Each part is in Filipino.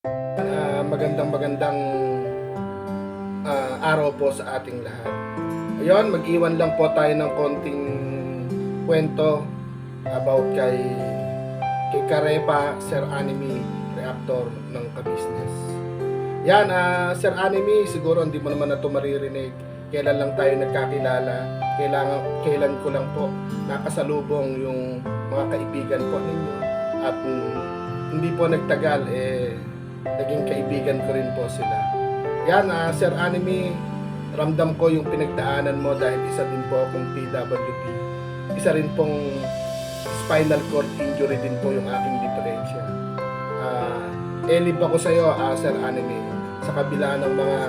Ah, magandang magandang ah, araw po sa ating lahat. Ayun, mag-iwan lang po tayo ng konting kwento about kay kay Karepa Sir Anime Reactor ng Kabisnes. Yan, ah, Sir Anime, siguro hindi mo naman na ito maririnig. Kailan lang tayo nagkakilala. Kailangan, kailan ko lang po nakasalubong yung mga kaibigan po ninyo. At mm, hindi po nagtagal, eh, naging kaibigan ko rin po sila. Yan, ah, Sir Anime, ramdam ko yung pinagdaanan mo dahil isa din po akong PWD. Isa rin pong spinal cord injury din po yung aking diferensya. Ah, elib ako sa iyo, ah, Sir Anime, sa kabila ng mga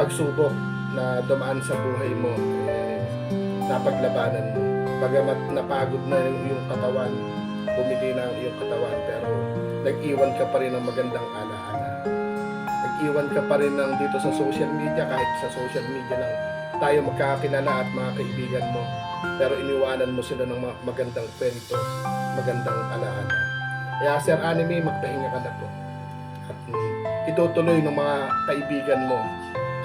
pagsubok na dumaan sa buhay mo, eh, napaglabanan mo. Bagamat napagod na yung, katawan, bumili na ang iyong katawan, pero nag-iwan ka pa rin ng magandang alaala. Nag-iwan ka pa rin ng dito sa social media, kahit sa social media lang tayo magkakilala at mga kaibigan mo. Pero iniwanan mo sila ng magandang kwento, magandang alaala. Kaya Sir Anime, magpahinga ka na po. At mm, itutuloy ng mga kaibigan mo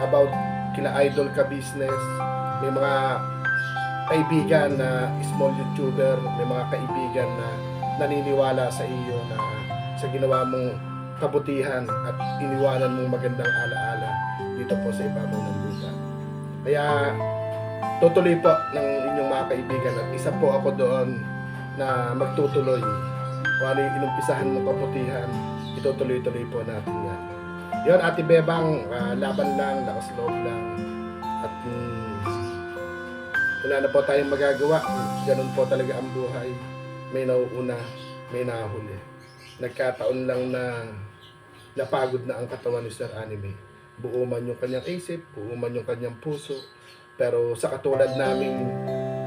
about kila idol ka business, may mga kaibigan na small YouTuber, may mga kaibigan na naniniwala sa iyo na sa ginawa mong kabutihan at iniwanan mong magandang alaala dito po sa ibabaw ng lupa. Kaya tutuloy po ng inyong mga kaibigan at isa po ako doon na magtutuloy. Kung ano yung inumpisahan mong kabutihan, itutuloy-tuloy po natin yan. Yun, Ate Bebang, ah, laban lang, lakas loob lang. At mm, wala na po tayong magagawa. Ganun po talaga ang buhay. May nauuna, may nahuli. Nagkataon lang na napagod na ang katawan ni Sir Anime. Buo man yung kanyang isip, buo man yung kanyang puso. Pero sa katulad naming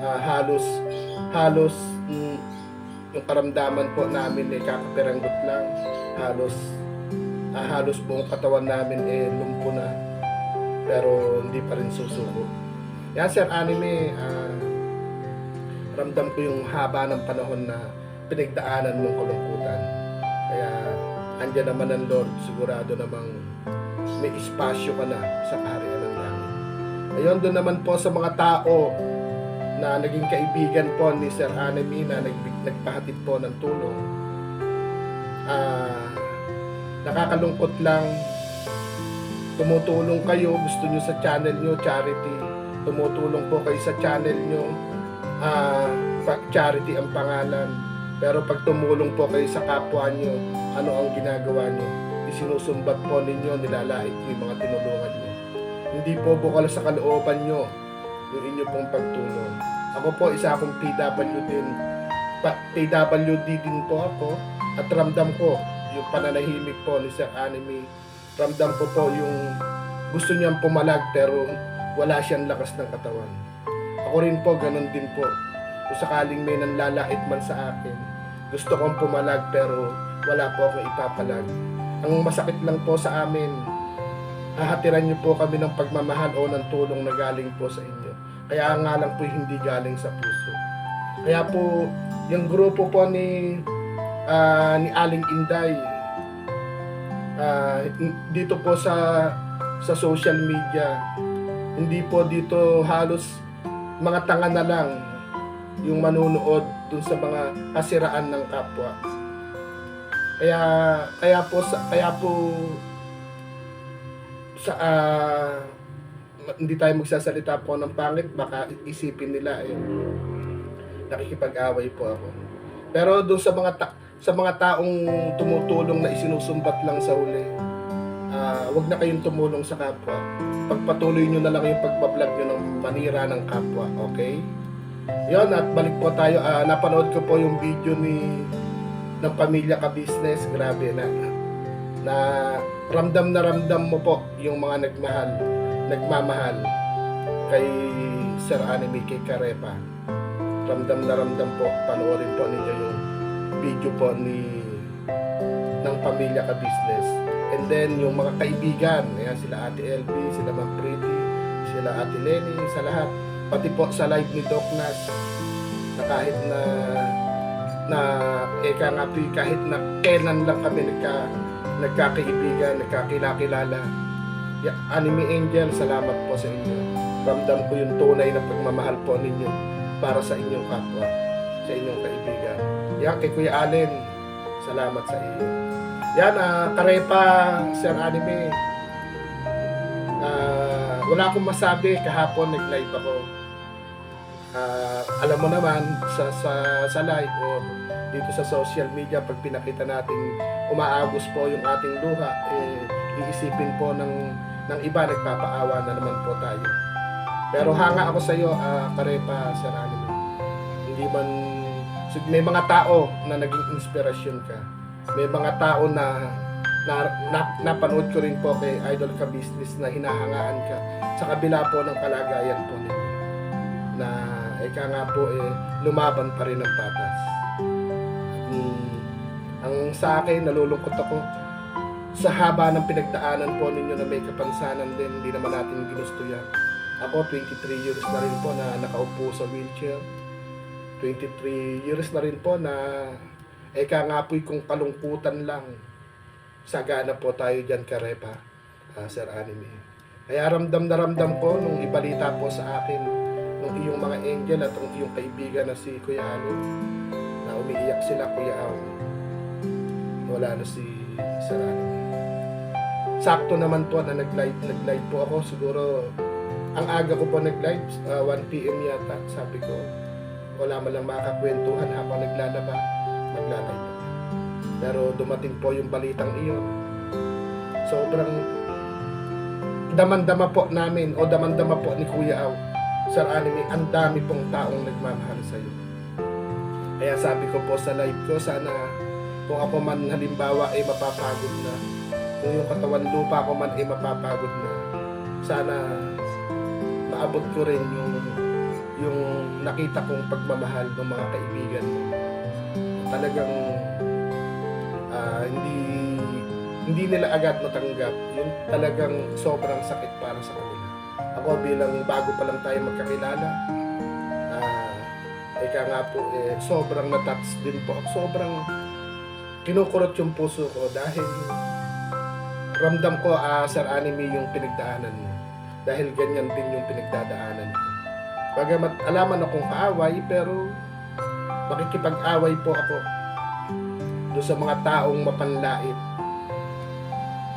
ah, halos, halos mm, yung karamdaman po namin ay kakaperanggot lang. Halos, ah, halos buong katawan namin eh lumpo na. Pero hindi pa rin susuko. Yan Sir Anime, ah, ramdam ko yung haba ng panahon na pinagdaanan mong kalungkutan. Kaya andyan naman ang Lord, sigurado namang may espasyo ka na sa kaharian ng langit. Ayun, doon naman po sa mga tao na naging kaibigan po ni Sir Anime na nagbig- nagpahatid po ng tulong. Ah, nakakalungkot lang tumutulong kayo, gusto nyo sa channel nyo, charity, tumutulong po kayo sa channel nyo, pa- charity ang pangalan. Pero pag tumulong po kayo sa kapwa nyo, ano ang ginagawa nyo? Isinusumbat po ninyo, nilalait yung mga tinulungan nyo. Hindi po bukal sa kalooban nyo yung inyo pong pagtulong. Ako po, isa akong PW din. Pa- PWD din po ako at ramdam ko yung pananahimik po ni Sir Anime ramdam ko po yung gusto niyang pumalag pero wala siyang lakas ng katawan. Ako rin po, ganun din po. Kung sakaling may nanlalait man sa akin, gusto kong pumalag pero wala po akong ipapalag. Ang masakit lang po sa amin, hahatiran niyo po kami ng pagmamahal o ng tulong na galing po sa inyo. Kaya nga lang po hindi galing sa puso. Kaya po, yung grupo po ni ah, ni Aling Inday, Ah, dito po sa sa social media hindi po dito halos mga tanga na lang yung manunood dun sa mga kasiraan ng kapwa kaya kaya po sa kaya po sa ah, hindi tayo magsasalita po ng pangit baka isipin nila eh nakikipag-away po ako pero dun sa mga ta- sa mga taong tumutulong na isinusumbat lang sa huli, ah, wag na kayong tumulong sa kapwa. Pagpatuloy nyo na lang yung pagbablog nyo ng manira ng kapwa, okay? Yon at balik po tayo. Ah, napanood ko po yung video ni ng pamilya ka business. Grabe na. Na ramdam na ramdam mo po yung mga nagmahal, nagmamahal kay Sir Anime kay Karepa. Ramdam na ramdam po. Panoorin po ninyo yung video po ni ng pamilya ka business. And then yung mga kaibigan, ayan sila Ate LB, sila Ma'am Pretty, sila Ate Lenny, sa lahat. Pati po sa live ni Doc Nas na kahit na na eka nga po, kahit na kailan lang kami nagka nagkakaibigan, nagkakilakilala. Ya, Anime Angel, salamat po sa inyo. Ramdam ko yung tunay na pagmamahal po ninyo para sa inyong kapwa, sa inyong kaibigan. Yan, kay Kuya Allen, salamat sa iyo. Yan, ah, Karepa, Sir Anime. Wala akong masabi, kahapon nag-live ako. Ah, alam mo naman, sa, sa, sa live o dito sa social media, pag pinakita natin umaagos po yung ating luha, eh, iisipin po ng, ng iba, nagpapaawa na naman po tayo. Pero hanga ako sa iyo, ah, Karepa, Sir Anime. Hindi man, may mga tao na naging inspirasyon ka. May mga tao na, na, na napanood ko rin po kay Idol ka Business na hinahangaan ka sa kabila po ng kalagayan po ninyo na ika nga po eh, lumaban pa rin ng patas. Mm, ang sa akin, nalulungkot ako sa haba ng pinagdaanan po ninyo na may kapansanan din, hindi naman natin ginusto yan. Ako, 23 years na rin po na nakaupo sa wheelchair. 23 years na rin po na eka nga po'y kung kalungkutan lang. Sagana po tayo dyan, Karepa, ah, Sir Anime. Kaya ramdam na ramdam ko nung ibalita po sa akin nung iyong mga angel at ang iyong kaibigan na si Kuya Ano na umiiyak sila Kuya Aw. Wala na si Sir Anime. Sakto naman po na nag-live, nag-live po ako siguro ang aga ko po nag-live, ah, 1 p.m. yata, sabi ko, wala man lang makakwentuhan habang naglalaba, nagla-live ako. Pero dumating po yung balitang iyon. Sobrang daman-dama po namin o daman-dama po ni Kuya Aw, Sir Anime, ang dami pong taong nagmamahal sa iyo. Kaya sabi ko po sa live ko, sana kung ako man halimbawa ay mapapagod na, kung yung katawan lupa ko man ay mapapagod na, sana maabot ko rin yung yung nakita kong pagmamahal ng mga kaibigan mo. Talagang ah, hindi hindi nila agad matanggap yung talagang sobrang sakit para sa kanila. Ako bilang bago pa lang tayo magkakilala, ah, ika nga po, eh, sobrang natouch din po. Sobrang kinukurot yung puso ko dahil ramdam ko, ah, Sir Anime, yung pinagdaanan mo. Dahil ganyan din yung pinagdadaanan ko. Bagamat alaman akong kaaway, pero makikipag-away po ako doon sa mga taong mapanlait.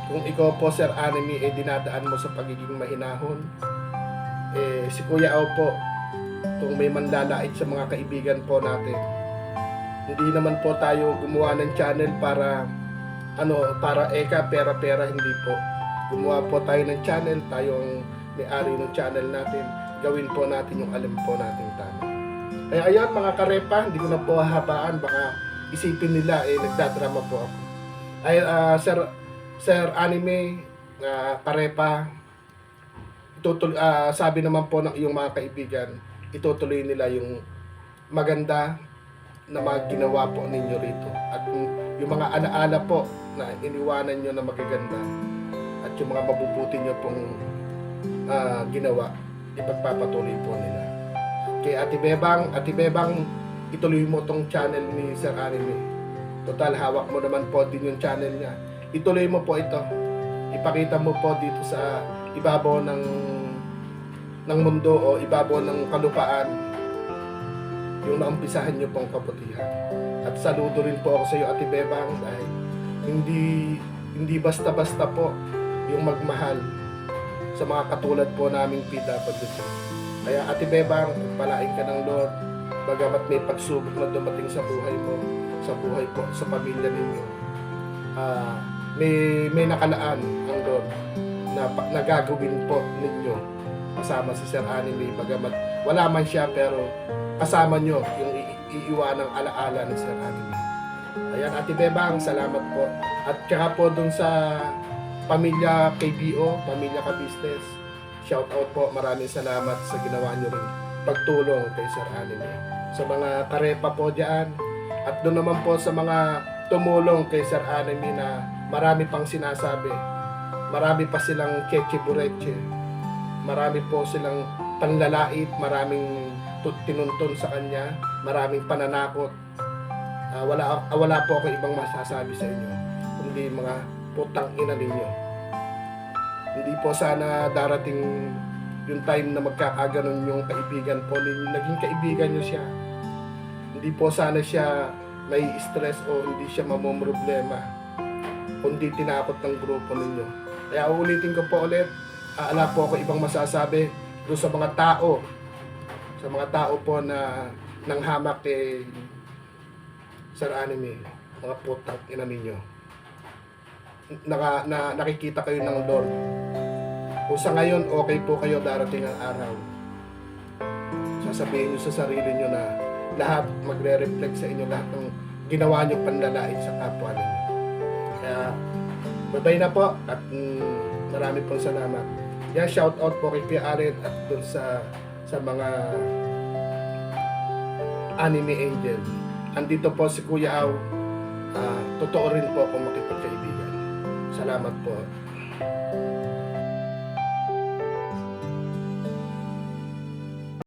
Kung ikaw po, Sir Anime, eh dinadaan mo sa pagiging mahinahon, eh si Kuya Aw po, kung may manlalait sa mga kaibigan po natin, hindi naman po tayo gumawa ng channel para ano, para eka, pera-pera, hindi po. Gumawa po tayo ng channel, tayo ang may-ari ng channel natin. Gawin po natin yung alam po natin tama. Kaya ayun mga karepa, hindi ko na po hahabaan, baka isipin nila eh nagdadrama po ako. Ay, ah, Sir, Sir Anime, na karepa, itutul ah, sabi naman po ng iyong mga kaibigan, itutuloy nila yung maganda na mga ginawa po ninyo rito. At yung- mga alaala po na iniwanan nyo na magaganda at yung mga mabubuti nyo pong ah, ginawa, ipagpapatuloy po nila. Kay Ate Bebang, Ate Bebang, ituloy mo tong channel ni Sir Anime. Total, hawak mo naman po din yung channel niya. Ituloy mo po ito. Ipakita mo po dito sa ibabaw ng ng mundo o ibabaw ng kalupaan yung naumpisahan niyo pong kabutihan. At saludo rin po ako sa iyo, Ate Bebang, dahil hindi hindi basta-basta po yung magmahal sa mga katulad po naming PWD. Kaya Ate Bebang, palain ka ng Lord, bagamat may pagsubok na dumating sa buhay mo, sa buhay po, sa pamilya ninyo. Ah, may may nakalaan ang Lord na pa- nagagawin po ninyo kasama si Sir Anime bagamat wala man siya pero kasama nyo yung iiwanang alaala ni Sir Anime. Ayan, Ate Bebang, salamat po. At kaya po dun sa pamilya KBO, pamilya ka business, shout out po, maraming salamat sa ginawa nyo rin pagtulong kay Sir Anime. Sa mga karepa po dyan, at doon naman po sa mga tumulong kay Sir Anime na marami pang sinasabi. Marami pa silang keche bureche. Marami po silang panlalait, maraming tinunton sa kanya, maraming pananakot. Ah, wala, ah, wala po ako ibang masasabi sa inyo, kundi mga putang ina ninyo. Hindi po sana darating yung time na magkakaganon yung kaibigan po ninyo. Naging kaibigan nyo siya. Hindi po sana siya may stress o hindi siya mamomroblema. Kundi tinakot ng grupo ninyo. Kaya uulitin ko po ulit, aala po ako ibang masasabi doon sa mga tao. Sa mga tao po na nang hamak kay Sir Anime, mga putang ina ninyo. Naka, na, nakikita kayo ng Lord. Kung sa ngayon, okay po kayo darating ang araw. Sasabihin nyo sa sarili nyo na lahat magre-reflect sa inyo lahat ng ginawa nyo panlalait sa kapwa ninyo. Kaya, bye-bye na po at mm, marami pong salamat. Yan, shout out po kay Kuya Allen at dun sa sa mga anime angel. Andito po si Kuya Aw. Ah, totoo rin po akong makipagkaibigan. Salamat po.